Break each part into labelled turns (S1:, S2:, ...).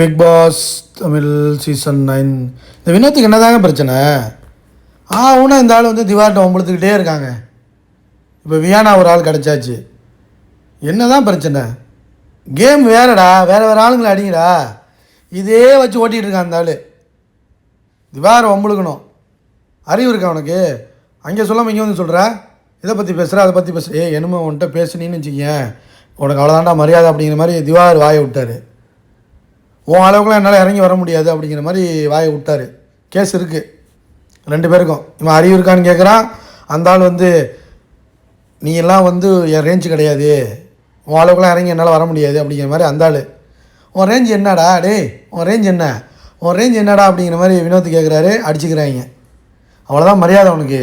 S1: Bigg Boss Tamil season nine இந்த வினோத்துக்கு என்னதாங்க பிரச்சனை? ஆ ஊனா இந்த ஆள் வந்து திவார்ட்ட ஒம்பளத்துக்கிட்டே இருக்காங்க. இப்போ வியானா ஒரு ஆள் கிடச்சாச்சு. என்னதான் பிரச்சனை? கேம் வேறடா வேறு வேறு ஆளுங்களை அடிங்கடா. இதே வச்சு ஓட்டிகிட்டு இருக்கான் அந்த ஆள். திவாரை ஒம்பளுக்கணும் அறிவு இருக்கா உனக்கு? அங்கே சொல்லாமல் இங்கே வந்து சொல்கிற இதை பற்றி பேசுகிற அதை பற்றி பேசுகிற ஏ என்னமோ உன்கிட்ட பேசுனீன்னு வச்சுக்கேன் உனக்கு அவ்வளோதான்டா மரியாதை அப்படிங்கிற மாதிரி திவார் வாயை விட்டார். உன் அளவுக்குலாம் என்னால் இறங்கி வர முடியாது அப்படிங்கிற மாதிரி வாயை விட்டார். கேஸ் இருக்குது ரெண்டு பேருக்கும். இவன் அறிவு இருக்கான்னு கேட்குறான் அந்த ஆள் வந்து நீ எல்லாம் வந்து என் ரேஞ்சு கிடையாது. உன் அளவுக்குலாம் இறங்கி என்னால் வர முடியாது அப்படிங்கிற மாதிரி அந்த ஆள். உன் ரேஞ்ச் என்னடா? டேய் உன் ரேஞ்ச் என்ன? உன் ரேஞ்ச் என்னடா? அப்படிங்கிற மாதிரி வினோத் கேட்குறாரு அடிச்சுக்கிறாங்க. அவ்வளோதான் மரியாதை அவனுக்கு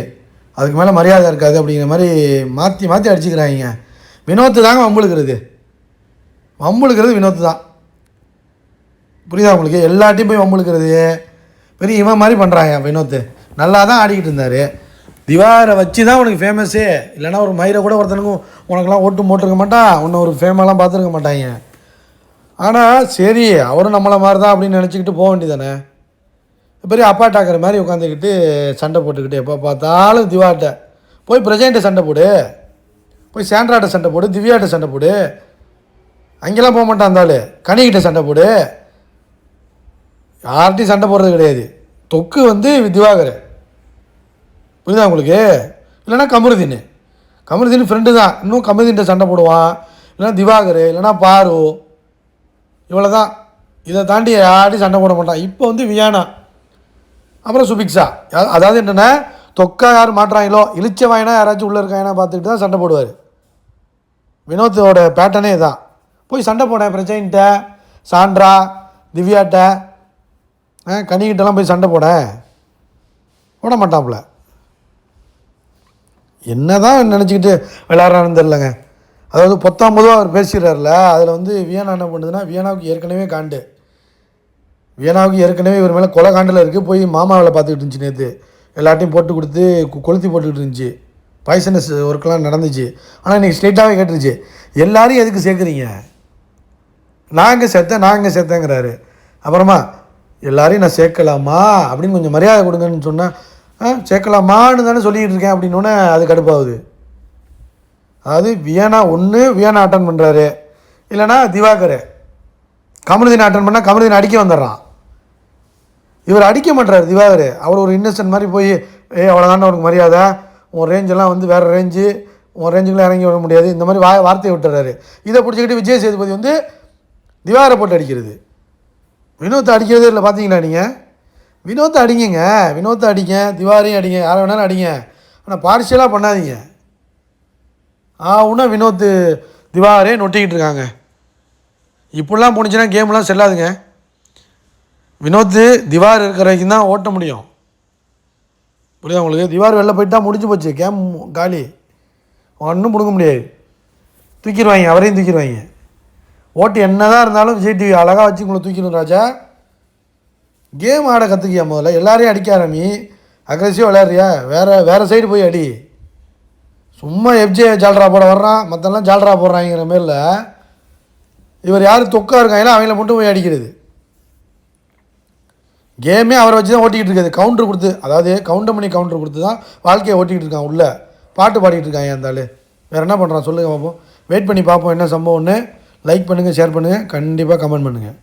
S1: அதுக்கு மேலே மரியாதை இருக்காது அப்படிங்கிற மாதிரி மாற்றி மாற்றி அடிச்சுக்கிறாங்க. வினோத்து தாங்க வம்புழுக்கிறது. வம்புழுக்கிறது வினோத்து தான். புரியுதா உங்களுக்கு? எல்லாத்தையும் போய் வம்புழுக்கிறது. பெரிய இவன் மாதிரி பண்ணுறாங்க வினோத் நல்லா தான் ஆடிக்கிட்டு இருந்தார். திவாரை வச்சு தான் உனக்கு ஃபேமஸே இல்லைன்னா ஒரு மயிரை கூட ஒருத்தனுக்கும் உனக்கெல்லாம் ஓட்டு போட்டிருக்க மாட்டான். உன்னை ஒரு ஃபேமெல்லாம் பார்த்துருக்க மாட்டாங்க. ஆனால் சரி அவரும் நம்மளை மாதிரி தான் அப்படின்னு நினச்சிக்கிட்டு போக வேண்டியதானே பெரிய அப்பா அப்பாட்டாக்கிற மாதிரி உட்காந்துக்கிட்டு சண்டை போட்டுக்கிட்டு எப்போ பார்த்தாலும் திவாட்ட போய் பிரஜெண்ட்டை சண்டை போடு. போய் சாண்ட்ராட்ட சண்டை போடு. திவ்யாட்ட சண்டை போடு. அங்கெல்லாம் போக மாட்டான் இருந்தாலும் கனிகிட்ட கனிக்கிட்ட சண்டை போடு. யார்கிட்டையும் சண்டை போடுறது கிடையாது. தொக்கு வந்து திவாகர். புரியுதா உங்களுக்கு? இல்லைன்னா கமருதீன். கமருதீன் ஃப்ரெண்டு தான். இன்னும் கமருதீன்ட்ட சண்டை போடுவான். இல்லைன்னா திவாகர் இல்லைன்னா பாரு. இவ்வளோ தான் இதை தாண்டி யார்ட்டையும் சண்டை போட மாட்டான். இப்போ வந்து வியானா. அப்புறம் சுபிக்ஷா. அதாவது என்னென்னா தொக்கா யார் மாட்டுறாங்களோ இழிச்ச வாயினா யாராச்சும் உள்ளே இருக்காங்கன்னா பார்த்துக்கிட்டு தான் சண்டை போடுவார். வினோத்தோட பேட்டர்னே இதான். போய் சண்டை போனேன் பிரச்சனைட்ட சாண்ட்ரா திவ்யாட்ட. கனிக்கிட்டலாம் போய் சண்டை போட. போட மாட்டாப்புல. என்னதான் நினச்சிக்கிட்டு விளையாடுறான்னு தெரிலங்க அதாவது பொத்தாம் பொதுவாக அவர் பேசிடுறாருல அதில் வந்து வியனா என்ன பண்ணுதுன்னா வியனாவுக்கு ஏற்கனவே காண்டு. வியனாவுக்கு ஏற்கனவே இவர் மேலே கொலை காண்டில் இருக்குது போய் மாமாவில் பார்த்துக்கிட்டு இருந்துச்சு நேற்று எல்லாட்டையும் போட்டு கொடுத்து கொளுத்தி போட்டுக்கிட்டு இருந்துச்சு. பாய்சனஸ் ஒர்க்கெலாம் நடந்துச்சு. ஆனால் இன்றைக்கி ஸ்ட்ரெயிட்டாகவே கேட்டுருச்சு. எல்லாரையும் எதுக்கு சேர்க்குறீங்க? நாங்கள் சேர்த்தேன் நாங்கள் நான் இங்கே அப்புறமா எல்லாரையும் நான் சேர்க்கலாமா? அப்படின்னு கொஞ்சம் மரியாதை கொடுங்கன்னு சொன்னால் ஆ சேர்க்கலாமான்னு தானே சொல்லிக்கிட்டு இருக்கேன் அப்படின்னோடனே அது கடுப்பாகுது. அதாவது வியனா ஒன்று வியனா அட்டன் பண்ணுறாரு இல்லைன்னா திவாகர். கமருதீன் அட்டன் பண்ணால் கமருதீன் அடிக்க வந்துடுறான். இவர் அடிக்க மாட்டார் திவாகர். அவர் ஒரு இன்னசென்ட் மாதிரி போய் ஏ அவ்வளோதானே உனக்கு மரியாதை. உன் ரேஞ்செல்லாம் வந்து வேறு ரேஞ்சு உன் ரேஞ்சுக்குலாம் இறங்கி வர முடியாது. இந்த மாதிரி வா வார்த்தையை விட்டுறாரு. இதை பிடிச்சிக்கிட்டு விஜய் சேதுபதி வந்து திவாகரை போட்டு அடிக்கிறது. வினோத்தை அடிக்கிறதே இல்லை பார்த்தீங்களா நீங்கள் வினோத்தை அடிங்கங்க. வினோத்தை அடிங்க திவாரையும் அடிங்க யாரை வேணாலும் அடிங்க. ஆனால் பார்சியலாக பண்ணாதீங்க. ஆ உன்னா வினோத்து திவாரே நொட்டிக்கிட்டு இருக்காங்க. இப்படிலாம் போணுச்சுன்னா கேம்லாம் செல்லாதுங்க. வினோத்து திவார் இருக்கிற வரைக்கும் தான் ஓட்ட முடியும். புரியுதா உங்களுக்கு? திவார் வெளில போயிட்டா முடிஞ்சு போச்சு. கேம் காலி. ஒன்றும் பிடுங்க முடியாது. தூக்கிடுவாங்க அவரையும் தூக்கிடுவாங்க. ஓட்டு என்னதான் இருந்தாலும் விஜய் டிவி அழகாக வச்சு உங்களை தூக்கிடும் ராஜா. கேம் ஆட கற்றுக்கியா முதல்ல? எல்லாரையும் அடிக்க ஆரம்பி. அக்ரெசிவாக விளையாடுறியா? வேறு வேறு சைடு போய் அடி. சும்மா எஃப்ஜே ஜால்ரா போட வர்றான். மற்றெல்லாம் ஜால்ரா போடுறாங்கிற மாரில இவர் யார்? தொக்கா இருக்காங்களோ? அவங்கள மட்டும் போய் அடிக்கிறது. கேமே அவரை வச்சு தான் ஓட்டிக்கிட்டு இருக்காது. கவுண்டர் கொடுத்து அதாவது கவுண்டர் பண்ணி கவுண்டர் கொடுத்து தான் வாழ்க்கையை ஓட்டிக்கிட்டு இருக்கான் உள்ளே. பாட்டு பாடிக்கிட்டு இருக்காங்க இருந்தாலும் வேறு என்ன பண்ணுறான் சொல்லுங்கள் பார்ப்போம் வெயிட் பண்ணி பார்ப்போம் என்ன சம்பவம்னு. லைக் பண்ணுங்கள் ஷேர் பண்ணுங்கள் கண்டிப்பாக கமெண்ட் பண்ணுங்கள்